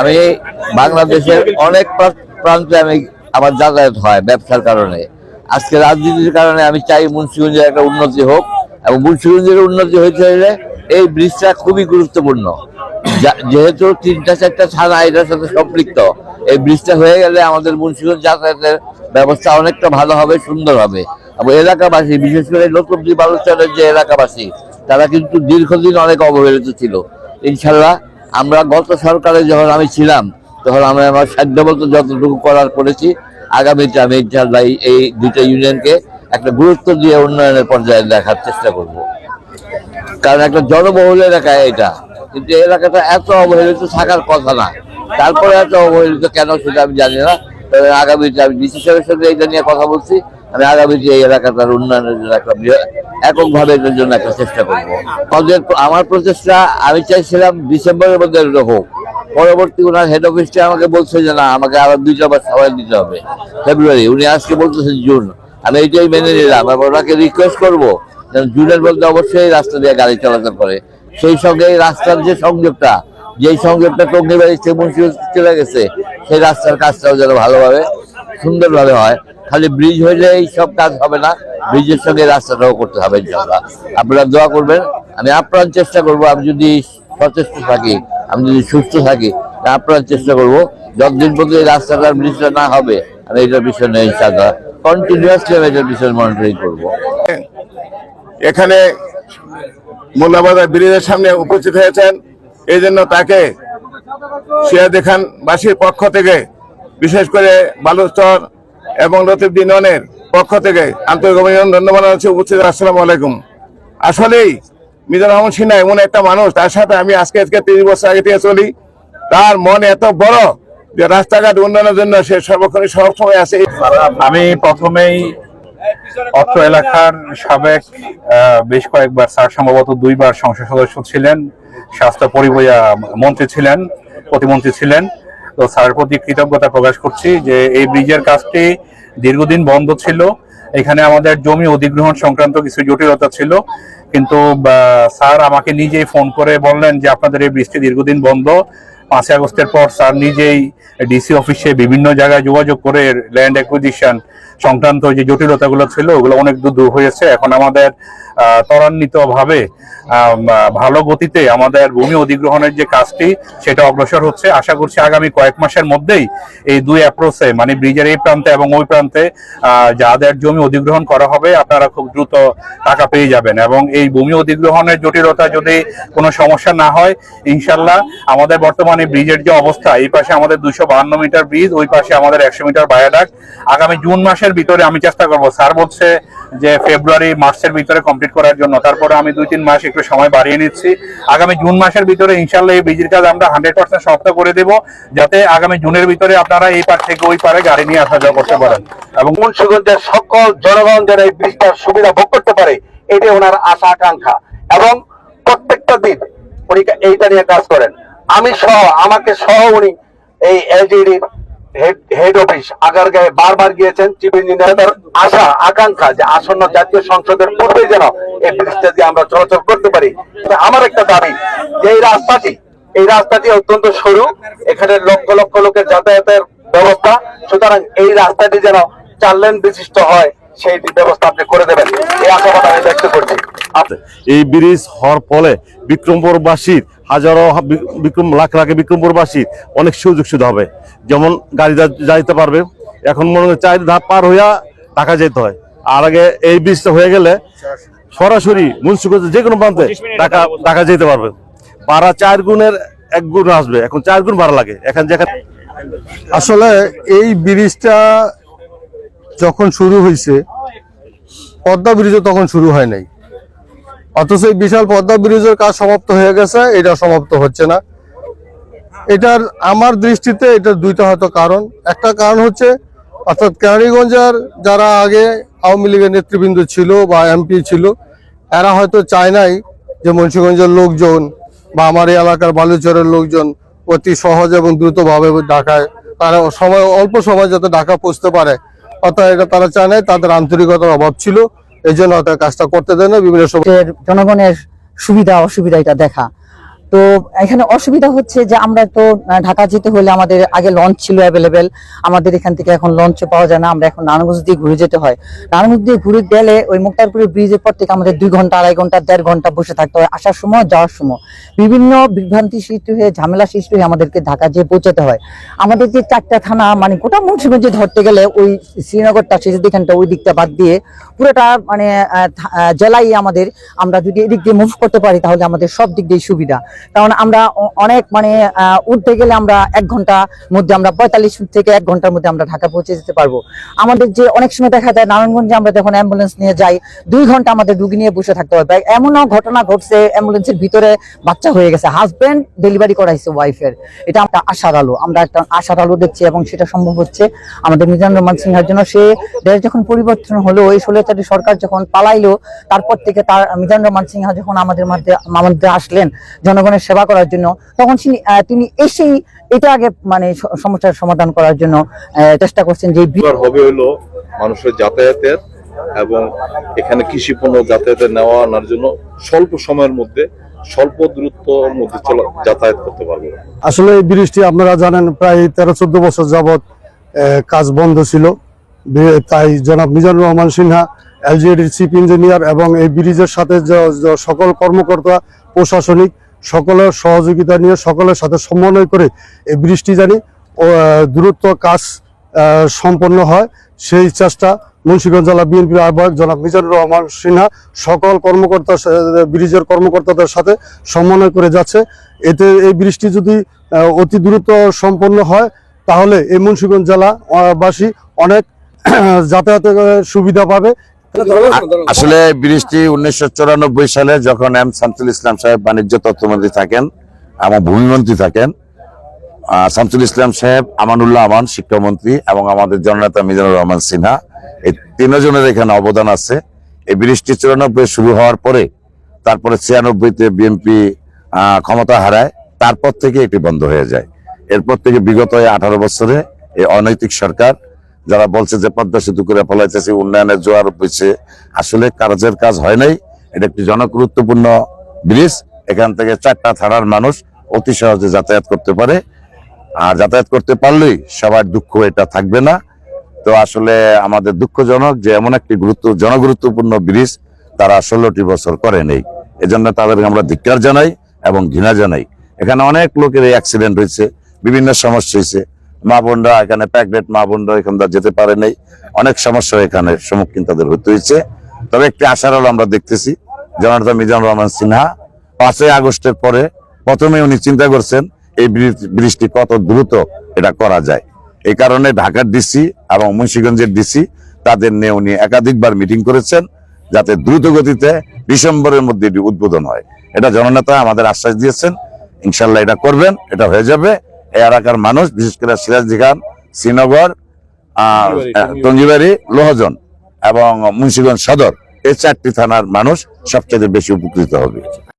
আমি বাংলাদেশের অনেক প্রান্তে আমি আমার যাতায়াত হয় ব্যবসার কারণে। আজকে রাজনীতির কারণে আমি চাই মুন্সিগঞ্জের একটা উন্নতি হোক এবং মুন্সিগঞ্জের উন্নতি হয়েছে হলে এই ব্রিজটা খুবই গুরুত্বপূর্ণ। যেহেতু তিনটা, চারটা থানা এটার সাথে সম্পৃক্ত, এই ব্রিজটা হয়ে গেলে আমাদের মুন্সিগঞ্জ যাতায়াতের ব্যবস্থা অনেকটা ভালো হবে, সুন্দর হবে। এবং এলাকাবাসী, বিশেষ করে নতুন বালুচরের যে এলাকাবাসী, তারা কিন্তু দীর্ঘদিন অনেক অবহেলিত ছিল। ইনশাল্লাহ আমরা গত সরকারে যখন আমি ছিলাম, তখন আমি আমার সাধ্যমতো যতটুকু করার করেছি, আগামীতে আমি ইনশাল্লাহ এই- দুইটা ইউনিয়নকে একটা গুরুত্ব দিয়ে উন্নয়নের পর্যায়ে দেখার চেষ্টা করব। কারণ একটা জনবহুল এলাকা এটা, কিন্তু এলাকাটা এত অবহেলিত থাকার কথা না। তারপরে এত অবহেলিত কেন সেটা আমি জানি না, তবে আগামীতে আমি ডিসি সাহেবের সঙ্গে এটা নিয়ে কথা বলছি। আমি আগামীতে এই এলাকাটার উন্নয়নের জন্য একটা এককভাবে এটার জন্য একটা চেষ্টা করব। আমাদের আমার প্রচেষ্টা, আমি চাইছিলাম ডিসেম্বরের মধ্যে এটা হোক। পরবর্তী ওনার হেড অফিসটা আমাকে বলছে যে না, আমাকে আরও দুইটা বার সময় দিতে হবে। ফেব্রুয়ারি উনি আজকে বলতেছেন জুন আমি এইটাই মেনে নিলাম এবং ওনাকে রিকোয়েস্ট করব যেন জুনের মধ্যে অবশ্যই রাস্তা দিয়ে গাড়ি চলাচল করে। সেই সঙ্গে এই রাস্তার যে সংযোগটা, যেই সংযোগটা টঙ্গিবাড়ি থেকে মুন্সিগঞ্জ চলে গেছে, সেই রাস্তার কাজটাও যেন ভালোভাবে সুন্দরভাবে হয়। খালি ব্রিজ হইলে এই সব কাজ হবে না ব্রিজের সঙ্গে রাস্তাটাও করতে হবে ইনশাআল্লাহ। আপনারা দোয়া করবেন, আমি আপ্রাণ চেষ্টা করব, আমি যদি সচেষ্ট থাকি, আমি যদি সুস্থ থাকি আপ্রাণ চেষ্টা করব। যতদিন পর্যন্ত এই রাস্তাটার ব্রিজটা না হবে, আমি এটার পিছনে ইনশাআল্লাহ কন্টিনিউয়াসলি আমি এটার পিছনে মনিটরিং করব। এখানে মোল্লাবাজার ব্রিজের সামনে উপস্থিত হয়েছেন। এই জন্য তাকে শিয়া দেখান বাসীর পক্ষ থেকে বিশেষ করে বালুচর এবং লতিফ ইউনিয়নের পক্ষ থেকে আন্তরিক অভিনন্দন, ধন্যবাদ জানাচ্ছি। উপস্থিত আসসালামু আলাইকুম। আসলেই মিজানুর রহমান সিনহা এমন একটা মানুষ, তার সাথে আমি আজকে আজকে তিরিশ বছর আগে থেকে চলি। তার মন এত বড় যে রাস্তাঘাট উন্নয়নের জন্য সে সর্বক্ষণই সবসময় আছে আমি প্রথমেই অত্র এলাকার সাবেক বেশ কয়েকবার স্যার, সম্ভবত দুইবার সংসদ সদস্য ছিলেন, স্বাস্থ্য পরিবয়া মন্ত্রী ছিলেন, প্রতিমন্ত্রী ছিলেন। তো স্যারের প্রতি কৃতজ্ঞতা প্রকাশ করছি যে এই ব্রিজের কাজটি দীর্ঘদিন বন্ধ ছিল। এখানে আমাদের জমি অধিগ্রহণ সংক্রান্ত কিছু জটিলতা ছিল। কিন্তু স্যার আমাকে নিজেই ফোন করে বললেন যে আপনাদের এই ব্রিজটি দীর্ঘদিন বন্ধ। পাঁচই আগস্টের পর স্যার নিজেই ডিসি অফিসে বিভিন্ন জায়গায় যোগাযোগ করে ল্যান্ড অ্যাকুইজিশন সংক্রান্ত যে জটিলতাগুলো ছিল, ওগুলো অনেক দূর দূর হয়েছে। এখন আমাদের ত্বরান্বিত ভাবে ভালো গতিতে আমাদের ভূমি অধিগ্রহণের যে কাজটি, সেটা অগ্রসর হচ্ছে। আশা করছি আগামী কয়েক মাসের মধ্যেই এই দুই অ্যাপ্রোচে মানে ব্রিজের এই প্রান্তে এবং ওই প্রান্তে যাদের জমি অধিগ্রহণ করা হবে, আপনারা খুব দ্রুত টাকা পেয়ে যাবেন। এবং এই ভূমি অধিগ্রহণের জটিলতা যদি কোনো সমস্যা না হয়, ইনশাল্লাহ আমাদের বর্তমানে ব্রিজের যে অবস্থা, এই পাশে আমাদের দুশো বাহান্ন মিটার ব্রিজ, ওই পাশে আমাদের একশো মিটার বায়াডাক। আগামী জুন মাসের ভিতরে আমি চেষ্টা করব। স্যার বলছে যে ফেব্রুয়ারি, মার্চের ভিতরে কমপ্লিট করার জন্য। তারপরে আমি দুই, তিন মাস একটু সময় বাড়িয়ে নিচ্ছি। আগামী জুন মাসের ভিতরে ইনশাল্লাহ এই ব্রিজের কাজ আমরা হান্ড্রেড পার্সেন্ট সমাপ্ত করে দেব, যাতে আগামী জুনের ভিতরে আপনারা এই পার থেকে ওই পারে গাড়ি নিয়ে আসা যাওয়া করতে পারেন। এবং মুন্সিগঞ্জের সকল জনগণ যেন এই ব্রিজটার সুবিধা ভোগ করতে পারে, এটাই ওনার আশা, আকাঙ্ক্ষা। এবং প্রত্যেকটা দিন উনি এইটা নিয়ে কাজ করেন। আমি সহ, আমাকে সহ উনি এই এলজিডির হেড অফিস আগারগাঁয়ে বারবার গিয়েছেন চিফ ইঞ্জিনিয়ার আশা, আকাঙ্ক্ষা যে আসন্ন জাতীয় সংসদের পূর্বে যেন এই ব্রিজটা দিয়ে আমরা চলাচল করতে পারি। আমার একটা দাবি, যে এই রাস্তাটি এই রাস্তাটি অত্যন্ত সরু, এখানে লক্ষ লক্ষ লোকের যাতায়াতের ব্যবস্থা, সুতরাং এই রাস্তাটি যেন চার লেন বিশিষ্ট হয় সেই ব্যবস্থা আপনি করে দেবেন। এই আশাবাদ আমি ব্যক্ত করছি। এই ব্রিজ হওয়ার ফলে বিক্রমপুরবাসীর হাজারো বিক্রম লাখ লাখে বিক্রমপুরবাসীর অনেক সুযোগ সুবিধা হবে। যেমন গাড়ি যাইতে পারবে। এখন মনে হয় চার ধাপ পার হইয়া টাকা যেতে হয়। আর আগে এই ব্রিজটা হয়ে গেলে সরাসরি মুন্সিগঞ্জ যে কোনো প্রান্তে টাকা টাকা যেতে পারবে। ভাড়া চার গুণের এক গুণ আসবে। এখন চার গুণ ভাড়া লাগে। এখন যেখানে আসলে এই ব্রিজটা যখন শুরু হয়েছে পদ্মা ব্রিজও তখন শুরু হয় নাই। অথচ এই বিশাল পদ্মা ব্রিজের কাজ সমাপ্ত হয়ে গেছে, এটা সমাপ্ত হচ্ছে না। এটার আমার দৃষ্টিতে এটার দুইটা হয়তো কারণ। একটা কারণ হচ্ছে, অর্থাৎ কেরানীগঞ্জের যারা আগে আওয়ামী লীগের নেতৃবৃন্দ ছিল বা এমপি ছিল, এরা হয়তো চায় নাই যে মুন্সিগঞ্জের লোকজন বা আমার এই এলাকার বালুচরের লোকজন অতি সহজ এবং দ্রুতভাবে ঢাকায় তারা সময়, অল্প সময় যাতে ঢাকা পৌঁছতে পারে। অর্থাৎ এটা তারা চায় নাই, তাদের আন্তরিকতার অভাব ছিল। এই জন্য কাজটা করতে দেয় না বিভিন্ন জনগণের সুবিধা অসুবিধা এটা দেখা। তো এখানে অসুবিধা হচ্ছে যে আমরা তো ঢাকা যেতে হলে আমাদের আগে লঞ্চ ছিল অ্যাভেলেবেল আমাদের এখান থেকে এখন লঞ্চ পাওয়া যায় না, আমরা এখন নারায়ণগঞ্জ দিয়ে ঘুরে যেতে হয়। নারায়ণগঞ্জ দিয়ে ঘুরে গেলে ওই মুক্তারপুরের ব্রিজের পর থেকে আমাদের দুই ঘণ্টা, আড়াই ঘণ্টা, দেড় ঘণ্টা বসে থাকতে হয়, আসার সময়, যাওয়ার সময়। বিভিন্ন বিভ্রান্তি সৃষ্টি হয়ে, ঝামেলা সৃষ্টি হয়ে আমাদেরকে ঢাকা যেয়ে পৌঁছাতে হয়। আমাদের যে চারটা থানা মানে গোটা মুন্সিগঞ্জে ধরতে গেলে ওই শ্রীনগরটা শেষের দিকটা ওই দিকটা বাদ দিয়ে পুরোটা মানে জেলাই আমাদের। আমরা যদি এদিক দিয়ে মুভ করতে পারি, তাহলে আমাদের সব দিক দিয়ে সুবিধা। কারণ আমরা অনেক মানে উঠতে গেলে আমরা এক ঘণ্টা মধ্যে আমরা পঁয়তাল্লিশ থেকে এক ঘণ্টার মধ্যে আমরা ঢাকা পৌঁছে যেতে পারব। আমাদের যে অনেক সময় দেখা যায় নারায়ণগঞ্জে আমরা যখন অ্যাম্বুলেন্স নিয়ে যাই, দুই ঘণ্টা আমাদের রুগী নিয়ে বসে থাকতে হবে এমনও ঘটনা ঘটছে অ্যাম্বুলেন্সের ভিতরে বাচ্চা হয়ে গেছে। হাজবেন্ড ডেলিভারি করাইছে ওয়াইফের এটা একটা আশার আলো, আমরা একটা আশার আলো দেখছি এবং সেটা সম্ভব হচ্ছে। আমাদের মিজান রহমান সিনহার জন্য সে দেশ যখন পরিবর্তন হলো, এই ষোলোচারি সরকার যখন পালাইলো, তারপর থেকে তার মিজান রহমান সিনহা যখন আমাদের মধ্যে আমাদের আসলেন জনগণের সেবা করার জন্য তখন তিনি এসেই এটা আগে মানে সমস্যার সমাধান করার জন্য চেষ্টা করছেন যে হবে হলো মানুষের যাতায়াতের এবং এখানে কৃষি পণ্য যাতায়াতের নেওয়া আনার জন্য স্বল্প সময়ের মধ্যে স্বল্প দূরত্বর মধ্যে যাতায়াত করতে পারবে। আসলে এই ব্রিজটি আপনারা জানেন প্রায় তেরো চোদ্দ বছর যাবৎ আহ, কাজ বন্ধ ছিল। তাই জনাব মিজানুর রহমান সিনহা এলজিএডির চিফ ইঞ্জিনিয়ার এবং এই ব্রিজের সাথে সকল কর্মকর্তা প্রশাসনিক সকলের সহযোগিতা নিয়ে, সকলের সাথে সমন্বয় করে এই বৃষ্টি জানি দ্রুত কাজ সম্পন্ন হয়। সেই চেষ্টা মুন্সিগঞ্জ জেলা বিএনপির আহ্বায়ক জনাব মিজানুর রহমান সিনহা সকল কর্মকর্তা ব্রিজের কর্মকর্তাদের সাথে সমন্বয় করে যাচ্ছে। এতে এই বৃষ্টি যদি অতি দ্রুত সম্পন্ন হয়, তাহলে এই মুন্সিগঞ্জ জেলাবাসী অনেক যাতায়াতের সুবিধা পাবে। আসলে ব্রিজটি উনিশশো চুরানব্বই সালে যখন এম শামসুল ইসলাম সাহেব বাণিজ্য তথ্যমন্ত্রী থাকেন এবং ভূমিমন্ত্রী থাকেন শামসুল ইসলাম সাহেব আমানুল্লাহ আমান, শিক্ষামন্ত্রী, এবং আমাদের জননেতা মিজানুর রহমান সিনহা, এই তিনজনের এখানে অবদান আছে। এই ব্রিজটি চুরানব্বই শুরু হওয়ার পরে, তারপরে ছিয়ানব্বইতে বিএনপি ক্ষমতা হারায়, তারপর থেকে এটি বন্ধ হয়ে যায়। এরপর থেকে বিগত আঠারো বছরে এই অনৈতিক সরকার যারা বলছে যে পদ্মা সেতু করে ফলাইতেছে উন্নয়নের জোয়ার হয়েছে আসলে কাজের কাজ হয় নাই। এটা একটি জনগুরুত্বপূর্ণ ব্রিজ। এখান থেকে চারটা থানার মানুষ অতি সহজে যাতায়াত করতে পারে। আর যাতায়াত করতে পারলেই সবার দুঃখ এটা থাকবে না। তো আসলে আমাদের দুঃখজনক যে এমন একটি গুরুত্ব, জনগুরুত্বপূর্ণ ব্রিজ তারা ষোলোটি বছর করে নেই। এজন্য তাদেরকে আমরা ধিক্কার জানাই এবং ঘৃণা জানাই। এখানে অনেক লোকের এই অ্যাক্সিডেন্ট হয়েছে, বিভিন্ন সমস্যা হয়েছে। মা বোনরা এখানে প্যাকডেট মা বোনরা এখান যেতে পারে নাই। অনেক সমস্যা এখানে, সম্মুখীন তাদের হতে হয়েছে। তবে একটি আশার আলো আমরা দেখতেছি জনতা মিজানুর রহমান সিনহা। পাঁচই আগস্টের পরে প্রথমে উনি চিন্তা করছেন, এই ব্রিজটি কত দ্রুত এটা করা যায়। এই কারণে ঢাকার ডিসি এবং মুন্সিগঞ্জের ডিসি তাদের নিয়ে উনি একাধিকবার মিটিং করেছেন, যাতে দ্রুত গতিতে ডিসেম্বরের মধ্যে এটি উদ্বোধন হয়। এটা জননেতা আমাদের আশ্বাস দিয়েছেন, ইনশাল্লাহ এটা করবেন, এটা হয়ে যাবে। এই এলাকার মানুষ বিশেষ করে সিরাজদিঘান শ্রীনগর আহ, টঙ্গিবাড়ি লোহজন এবং মুন্সিগঞ্জ সদর এই চারটি থানার মানুষ সবচেয়ে বেশি উপকৃত হবে।